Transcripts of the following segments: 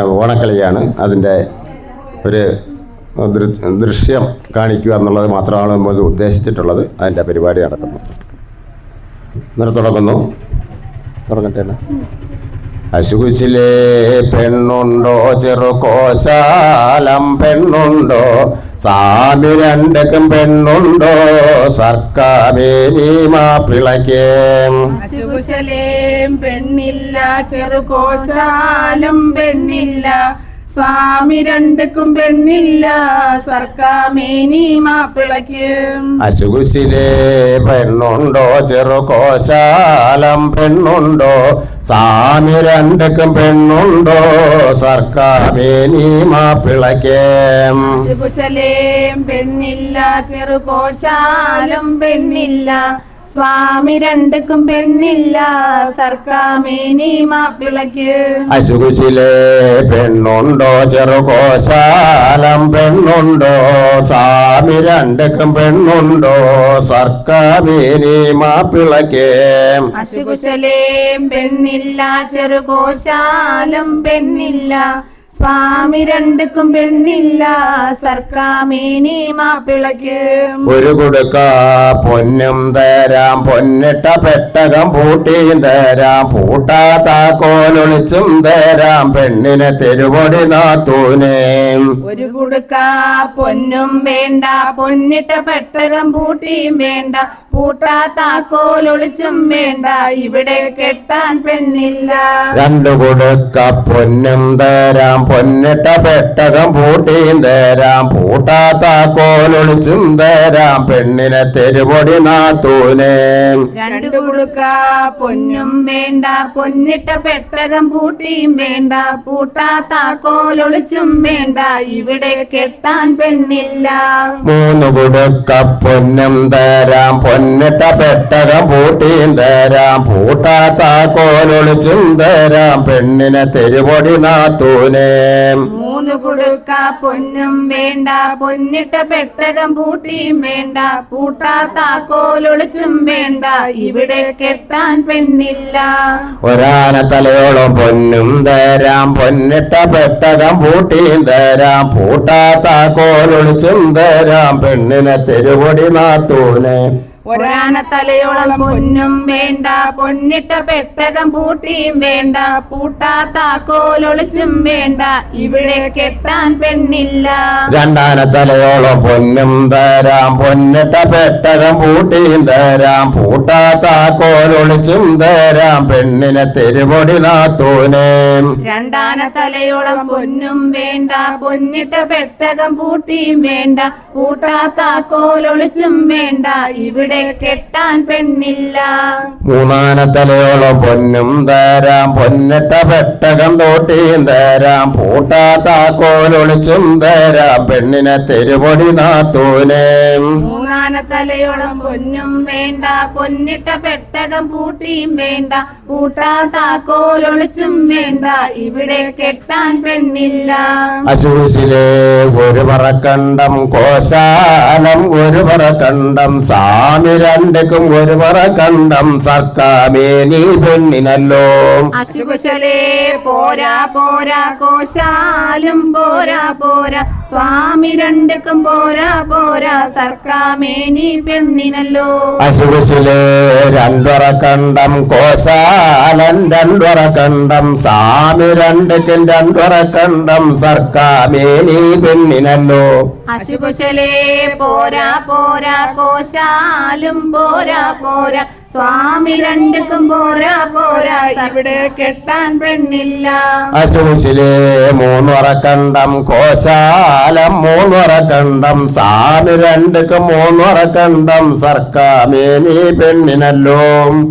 ഓണക്കളിയാണ്. അതിന്റെ ഒരു ദൃശ്യം കാണിക്കുക എന്നുള്ളത് മാത്രമാണ് നമ്മൾ ഉദ്ദേശിച്ചിട്ടുള്ളത്. അതിന്റെ പരിപാടി നടക്കുന്നു. എന്നിട്ട് തുടങ്ങുന്നു. തുടങ്ങട്ടെ? അശുകുശിലെ പെണ്ണുണ്ടോ? ചെറുകോശാലം പെണ്ണുണ്ടോ? സാമി രണ്ടക്കും പെണ്ണുണ്ടോ സർക്കാമേനി മാപ്പിളക്കേ അശുകുശലേം പെണ്ണില്ല ചെറുകോശാലും പെണ്ണില്ല. സ്വാമി രണ്ടുക്കും പെണ്ണില്ല സർക്കാമേനി മാപ്പിളക്ക് അശുകുശിലെ പെണ്ണുണ്ടോ ചെറുകോശാലം പെണ്ണുണ്ടോ? സ്വാമി രണ്ടക്കും പെണ്ണുണ്ടോ സർക്കാമേനി മാപ്പിളക്കേ അശുകുശലേം പെണ്ണില്ല ചെറുകോശാലം പെണ്ണില്ല സ്വാമി രണ്ടുക്കും പെണ്ണില്ല. സർക്കാമേനി മാപ്പിളക്ക് അശുകുശിലെ പെണ്ണുണ്ടോ? ചെറുകോശാലം പെണ്ണുണ്ടോ? സ്വാമി രണ്ടുക്കും പെണ്ണുണ്ടോ? സർക്കാമേനി മാപ്പിളക്ക് അശുകുശലേം പെണ്ണില്ല. ചെറുകോശാലം പെണ്ണില്ല. സ്വാമി രണ്ടുക്കും പെണ്ണില്ല സർക്കാമേനി മാപ്പിളക്ക് ഒരു കൊടുക്ക പൊന്നും തരാം പൊന്നിട്ട പെട്ടകം പൂട്ടിയും തരാം പൂട്ടാത്ത കോലൊളിച്ചും തരാം പെണ്ണിനെ തെരുവൊടി നാത്തൂനേ. ഒരു കൊടുക്ക പൊന്നും വേണ്ട പൊന്നിട്ട പെട്ടകം പൂട്ടിയും വേണ്ട പൂട്ടാത്ത കോലൊളിച്ചും വേണ്ട ഇവിടെ കെട്ടാൻ പെണ്ണില്ല. രണ്ടു കൊടുക്ക പൊന്നും തരാം പൊന്നിട്ട പെട്ടകം പൂട്ടിയും തരാം പൂട്ടാത്ത കോലൊളിച്ചും തരാം പെണ്ണിനെ തെരുവൊടി നാത്തൂനേ. രണ്ടു കുടുക്ക പൊന്നും വേണ്ട പൊന്നിട്ട പെട്ടകം പൂട്ടിയും വേണ്ട പൂട്ടാത്ത കോലൊളിച്ചും വേണ്ട ഇവിടെ കെട്ടാൻ പെണ്ണില്ല. മൂന്ന് കുടുക്ക പൊന്നും തരാം പൊന്നിട്ട പെട്ടകം പൂട്ടിയും തരാം പൂട്ടാത്ത കോലൊളിച്ചും തരാം പെണ്ണിനെ തെരുവൊടി നാത്തൂനേ. മൂന്ന് കൊടുക്ക പൊന്നും വേണ്ട പൊന്നിട്ട പെട്ടകം പൂട്ടിയും വേണ്ട പൂട്ടാത്ത കോലൊളിച്ചും വേണ്ട ഇവിടെ കെട്ടാൻ പെണ്ണില്ല. ഒരാന തലയോളം പൊന്നും തരാം പൊന്നിട്ട പെട്ടകം പൂട്ടിയും തരാം പൂട്ടാത്ത കോലൊളിച്ചും തരാം പെണ്ണിനെ തെരുവൊടി നാത്തൂനെ. ഒരാന തലയോളം പൊന്നും വേണ്ട പൊന്നിട്ട പെട്ടകം പൂട്ടിയും വേണ്ട പൂട്ടാത്ത കോലൊളിച്ചും വേണ്ട ഇവിടെ കെട്ടാൻ പെണ്ണില്ല. രണ്ടാന തലയോളം പൊന്നും തരാം പൊന്നിട്ട പെട്ടകം പൂട്ടിയും തരാം പൂട്ടാത്ത കോലൊളിച്ചും തരാം പെണ്ണിനെ തെരുവൊടി നാത്തൂനെ. രണ്ടാന തലയോളം പൊന്നും വേണ്ട പൊന്നിട്ട പെട്ടകം പൂട്ടിയും വേണ്ട പൂട്ടാത്ത കോലൊളിച്ചും വേണ്ട ഇവിടെ കെട്ടാൻ പെണ്ണില്ല. മൂന്നാന തലയോളം പൊന്നും തരാം പൊന്നിട്ട പെട്ടകം തോട്ടിയും തരാം പൂട്ടാത്ത കോലൊളിച്ചും തരാം പെണ്ണിനെ തെരുപൊടി നാത്തൂനെ. മൂന്നാന തലയോളം പൊന്നും വേണ്ട പൊന്നിട്ട പെട്ടകം പൂട്ടിയും വേണ്ട പൂട്ടാത്ത കോലൊളിച്ചും വേണ്ട ഇവിടെ കെട്ടാൻ പെണ്ണില്ല. അശൂസിലെ ഒരു പറക്കണ്ടം കോശാലം ഒരു പറക്കണ്ടം സാമി രണ്ടക്കും ഒരു പറ കണ്ടം സർക്കാമേ നീ പെണ്ണിനല്ലോ അശുകുശലേ പോരാ പോരാ കോശാലും പോരാ പോരാ. സ്വാമി രണ്ടക്കും പോരാ പോരാ സർക്കാമേ നീ പെണ്ണിനല്ലോ. അശുകുശലേ രണ്ടൊറ കണ്ടം കോശാലൻ രണ്ടൊറ കണ്ടം സ്വാമി രണ്ടക്കും സർക്കാമേ നീ പെണ്ണിനല്ലോ. അശുകുശലേ പോരാ പോരാ കോശാലും പോരാ പോരാ. സ്വാമി രണ്ടുക്കും പോരാ പോരാ. ഇവിടെ കെട്ടാൻ പെണ്ണില്ല. അശുസിലെ മൂന്നുറക്കണ്ടം കോശാലം മൂന്നുറക്കണ്ടം സ്വാമി രണ്ടുക്കും മൂന്നുറക്കണ്ടം സർക്കാമേനി പെണ്ണിനല്ലോ.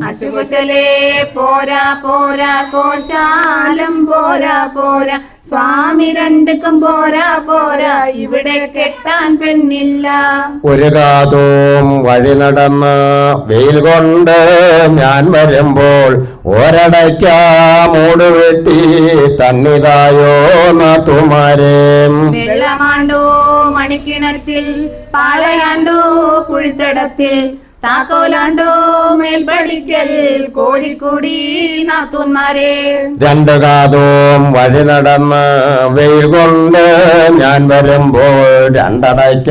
അശുകുശലേ പോരാ പോരാ. കോശാലം പോരാ പോരാ. സ്വാമി രണ്ടുക്കും പോരാ പോരാ. ഇവിടെ കെട്ടാൻ പെണ്ണില്ല. ഒരു കാതും വഴി നടന്ന് വെയിൽ കൊണ്ട് ഞാൻ വരുമ്പോൾ ഒരടയ്ക്ക മൂട് വെട്ടി തന്നിതായോ നാത്തുമാരെ. വെള്ളമാണ്ടോ മണിക്കിണറ്റിൽ പാളയാണ്ടോ കുഴിത്തടത്തിൽ? താക്കോലാണ്ടോ മേൽപടിക്കൽ കോരിക്കൂടി നാത്തൂന്മാരെ? രണ്ടു കാതും വഴി നടന്ന് വെയിൽ കൊണ്ട് ഞാൻ വരുമ്പോൾ രണ്ടടയ്ക്ക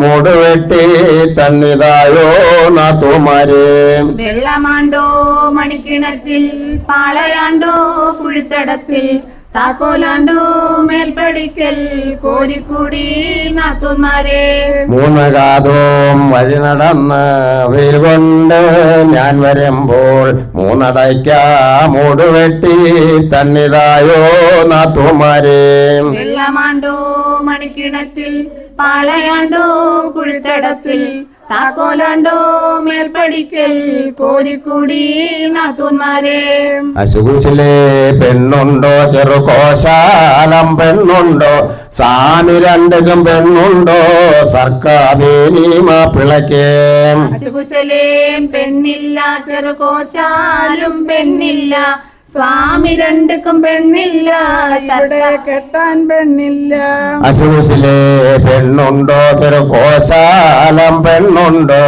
മൂട് വെട്ടി തന്നിതായോ നാത്തുമാരെ വെള്ളമാണ്ടോ മണിക്കിണറ്റിൽ പാളയാണ്ടോ കുഴിത്തടത്തിൽ താക്കോലാണ്ടോ മേൽപടിക്കൽ കോരിക്കൂടി നാത്തൂന്മാരെ. മൂന്ന് കാതും വഴി നടന്ന് വെയിൽ കൊണ്ട് ഞാൻ വരുമ്പോൾ മൂന്നടയ്ക്ക മൂടുവെട്ടി തന്നിതായോ നാത്തുമാരെ വെള്ളമാണ്ടോ മണിക്കിണറ്റിൽ പാളയാണ്ടോ കുഴിത്തടത്തിൽ താക്കോലാണ്ടോ പോരിക്കൂടി നാത്തൂന്മാരെ. അശുകുശിലെ പെണ്ണുണ്ടോ ചെറുകോശാലം പെണ്ണുണ്ടോ? സാമി രണ്ടും പെണ്ണുണ്ടോ? സർക്കാവേനി മാപ്പിളക്കേ അശുകുശലേം പെണ്ണില്ല ചെറുകോശാലും പെണ്ണില്ല. സ്വാമി രണ്ടുക്കും പെണ്ണില്ല ഇവിടെ കെട്ടാൻ പെണ്ണില്ല. അസുസിലെ പെണ്ണുണ്ടോ? ചെറുകോശാലം പെണ്ണുണ്ടോ?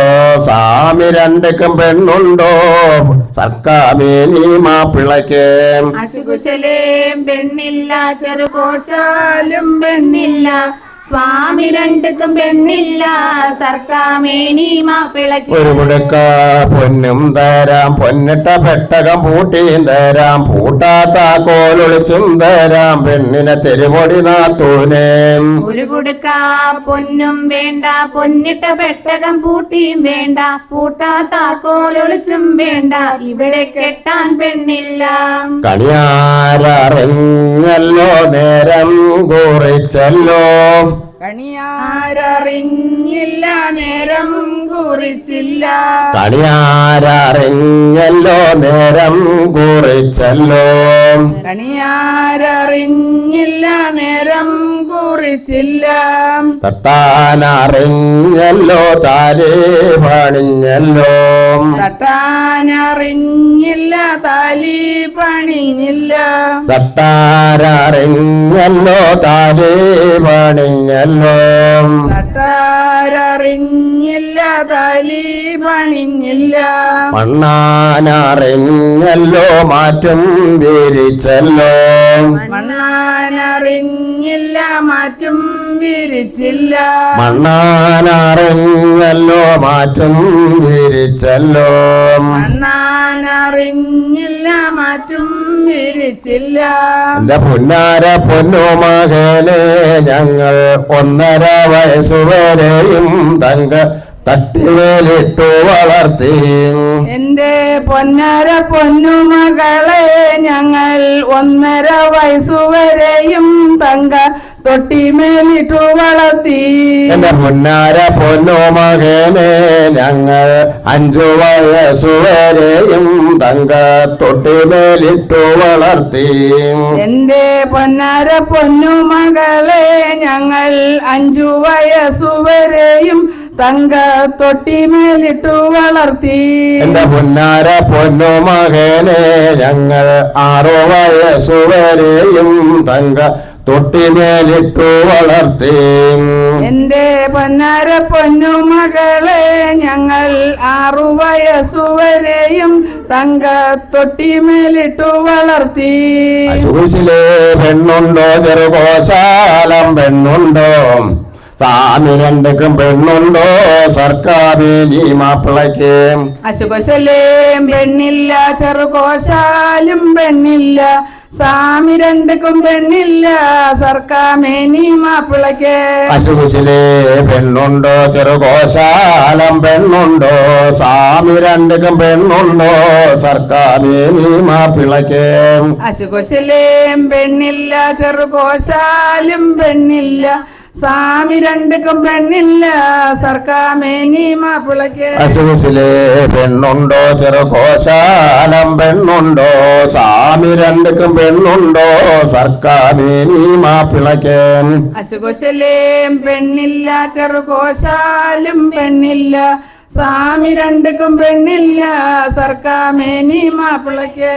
സ്വാമി രണ്ടുക്കും പെണ്ണുണ്ടോ? സർക്കാവേനി മാപ്പിളക്ക് അസുകുശലേം പെണ്ണില്ല ചെറുകോശാലും പെണ്ണില്ല. സ്വാമി രണ്ടുക്കും പെണ്ണില്ല. സർക്കാമേനി മാപ്പിളക്ക് ഒരു മുഴക്ക പൊന്നും തരാം. പൊന്നിട്ട പെട്ടകം പൂട്ടിയും തരാം. പൂട്ടാത്ത കോലൊളിച്ചും തരാം. പെണ്ണിനെ തെരുവൊടി നാത്തൂനെ. ഒരു കുടുക്ക പൊന്നും വേണ്ട. പൊന്നിട്ട പെട്ടകം പൂട്ടിയും വേണ്ട. പൂട്ടാത്ത കോലൊളിച്ചും വേണ്ട. ഇവിടെ കെട്ടാൻ പെണ്ണില്ല. കണിയാരറിഞ്ഞല്ലോ നേരം കുറിച്ചല്ലോ. കണിയാരറിഞ്ഞില്ല നേരം കുറിച്ചില്ല. കണിയാരറിഞ്ഞല്ലോ നേരം കുറിച്ചല്ലോ. കണിയാരറിഞ്ഞില്ല നേരം കുറിച്ചില്ല. തട്ടാനറിഞ്ഞല്ലോ താലേ പണിഞ്ഞല്ലോ. തട്ടാനറിഞ്ഞില്ല താലി പണിഞ്ഞില്ല. തട്ടാരറിഞ്ഞല്ലോ താലേ പണിഞ്ഞല്ലോ. Shalom. തട്ടാരറിഞ്ഞില്ല തലി പണിഞ്ഞില്ല മണ്ണാനറിഞ്ഞല്ലോ മാറ്റം വിരിച്ചല്ലോ. മണ്ണാനറിഞ്ഞില്ല മാറ്റം വിരിച്ചില്ല. മണ്ണാനറിഞ്ഞല്ലോ മാറ്റം വിരിച്ചല്ലോ. മണ്ണാനറിഞ്ഞില്ല മാറ്റം വിരിച്ചില്ല. എന്റെ പുന്നാര പൊന്നു മകനെ ഞങ്ങൾ ഒന്നര വയസ്സുവരെയും തങ്ക തട്ടിവേലിട്ടു വളർത്തി. എന്റെ പൊന്നര പൊന്നുമകളെ ഞങ്ങൾ ഒന്നര വയസ്സുവരെയും തങ്ക തൊട്ടിമേലിട്ടു വളർത്തി. എന്റെ പുന്നാര പൊന്നു മകനെ ഞങ്ങൾ അഞ്ചു വയസ്സുവരെയും തങ്ക തൊട്ടിമേലിട്ടു വളർത്തി. എന്റെ പൊന്നാര പൊന്നു മകളെ ഞങ്ങൾ അഞ്ചു വയസ്സുവരെയും തങ്ക തൊട്ടിമേലിട്ടു വളർത്തി. എന്റെ പൊന്നാര പൊന്നു മകനെ ഞങ്ങൾ ആറു വയസ്സുവരെയും തങ്ക തൊട്ടിമേലിട്ടു വളർത്തേ എന്റെ പൊന്നര മകളെ ഞങ്ങൾ ആറു വയസ്സുവരെയും തങ്ക തൊട്ടിമേലിട്ടു വളർത്തി. അശൂസിലെ പെണ്ണുണ്ടോ ചെറുകോശാലം പെണ്ണുണ്ടോ സാമി രണ്ടുക്കും പെണ്ണുണ്ടോ സർക്കാരിനി മാപ്പിളയ്ക്ക്? അശുഭശലേം പെണ്ണില്ല ചെറുകോശാലും പെണ്ണില്ല. സാമി രണ്ടുക്കും പെണ്ണില്ല സർക്കാമേനി മാപ്പിളക്ക് അശുകുശിലെ പെണ്ണുണ്ടോ ചെറുകോശാലം പെണ്ണുണ്ടോ? സാമി രണ്ടുക്കും പെണ്ണുണ്ടോ സർക്കാമേനി മാപ്പിളയ്ക്ക്. അശുകശലേം പെണ്ണില്ല ചെറുകോശാലും പെണ്ണില്ല സാമി രണ്ടുക്കും പെണ്ണില്ല. സർക്കാമേനി മാപ്പിളക്ക് അസൂസിലെ പെണ്ണുണ്ടോ? ചെറുകോശാലം പെണ്ണുണ്ടോ? സ്വാമി രണ്ടുക്കും പെണ്ണുണ്ടോ? സർക്കാമേനി മാപ്പിളക്കൻ അശുകോശലേം പെണ്ണില്ല ചെറുകോശാലും പെണ്ണില്ല. സ്വാമി രണ്ടുക്കും പെണ്ണില്ല സർക്കാമേനി മാപ്പിളക്ക്